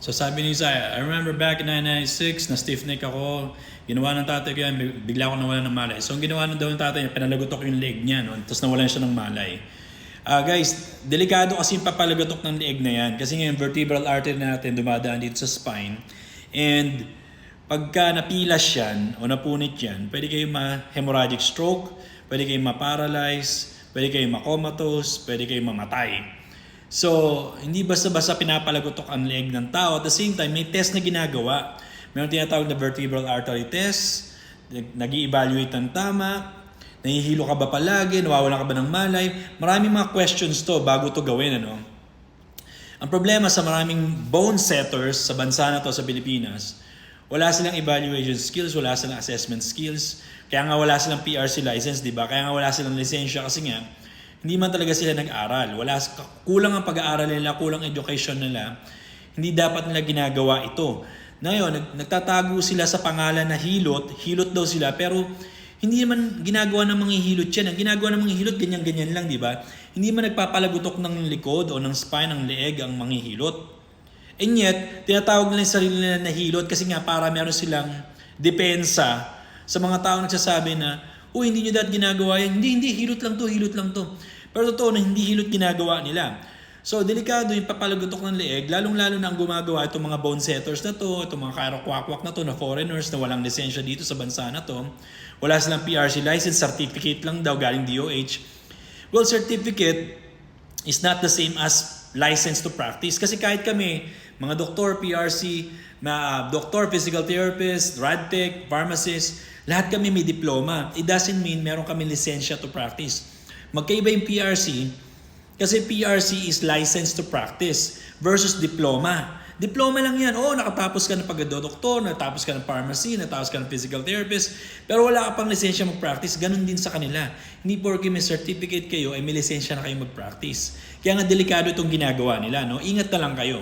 So sabi ni Isaiah, I remember back in 1996, na stiff neck ako, ginawa ng tatay ko yan, bigla ako nawala ng malay. So ang ginawa ng daw ng tatay niya, pinalagotok yung leg niya, no? tapos nawalan siya ng malay. Ah guys, delikado kasi yung papalagatok ng leeg na yan. Kasi ngayon, vertebral artery natin dumadaan dito sa spine. And pagka napilas yan o napunit yan, pwede kayong ma-hemorrhagic stroke, pwede kayong ma-paralyze, pwede kayong ma-comatose, pwede kayong mamatay. So, hindi basta-basta pinapalagotok ang leg ng tao. At the same time, may test na ginagawa. Meron tinatawag na vertebral artery test, nag evaluate ng tama, nahihilo ka ba palagi, nawawala ka ba ng malay. Maraming mga questions to bago to gawin. Ano? Ang problema sa maraming bone setters sa bansa na to sa Pilipinas, wala silang evaluation skills, wala silang assessment skills, kaya nga wala silang PRC license, di ba? Kaya nga wala silang lisensya kasi nga, hindi man talaga sila nag-aral. Wala, kulang ang pag-aaral nila, kulang education nila. Hindi dapat nila ginagawa ito. Ngayon, nag, nagtatago sila sa pangalan na hilot, hilot daw sila, pero hindi naman ginagawa ng mga hilot yan. Ang ginagawa ng mga hilot, ganyan-ganyan lang, di ba? Hindi man nagpapalagutok ng likod o ng spine, ng leeg ang mga hilot. And yet, tinatawag nila yung sarili nila na hilot kasi nga para meron silang depensa sa mga taong nagsasabi na, Uy, hindi nyo dati ginagawa yan. Hindi, hindi, hilot lang to, hilot lang to. Pero totoo na hindi hilot ginagawa nila. So, delikado yung papalagutok ng leeg, lalong-lalo na ang gumagawa itong mga bone setters na to, itong mga karakwakwak na to, na foreigners na walang lisensya dito sa bansa na to. Wala silang PRC license, certificate lang daw galing DOH. Well, certificate is not the same as license to practice. Kasi kahit kami, mga doktor, PRC, na doktor, physical therapist, radtech, pharmacist, lahat kami may diploma. It doesn't mean meron kami lisensya to practice. Magkaiba yung PRC kasi PRC is license to practice versus diploma. Diploma lang yan. Oo, nakatapos ka ng pagdodoktor, nakatapos ka ng pharmacy, nakatapos ka ng physical therapist, pero wala ka pang lisensya mag-practice. Ganon din sa kanila. Hindi porke may certificate kayo, ay may lisensya na kayo mag-practice. Kaya nga delikado itong ginagawa nila. No? Ingat na lang kayo.